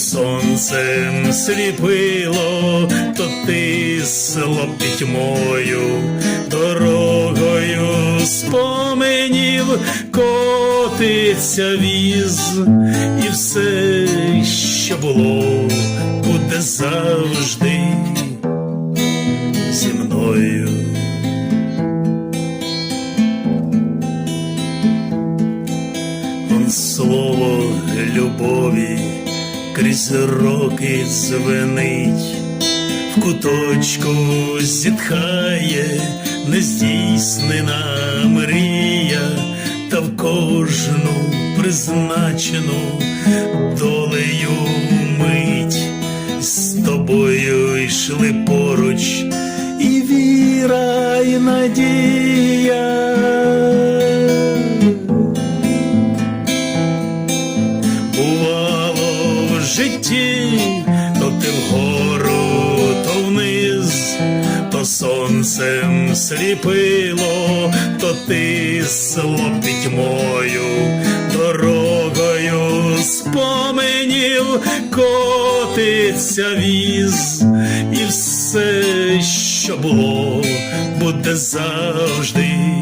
сонцем сліпило, то ти село пітьмою, дорогою споменів котиться віз, і все, що було, буде завжди зі мною. Слово любові крізь роки звенить, в куточку зітхає нездійснена мрія, та в кожну призначену долею мить з тобою йшли поруч і віра, і надія. Житті, то ти вгору, то вниз, то сонцем сліпило, то ти село пітьмою, дорогою споменів котиться віз, і все, що було, буде завжди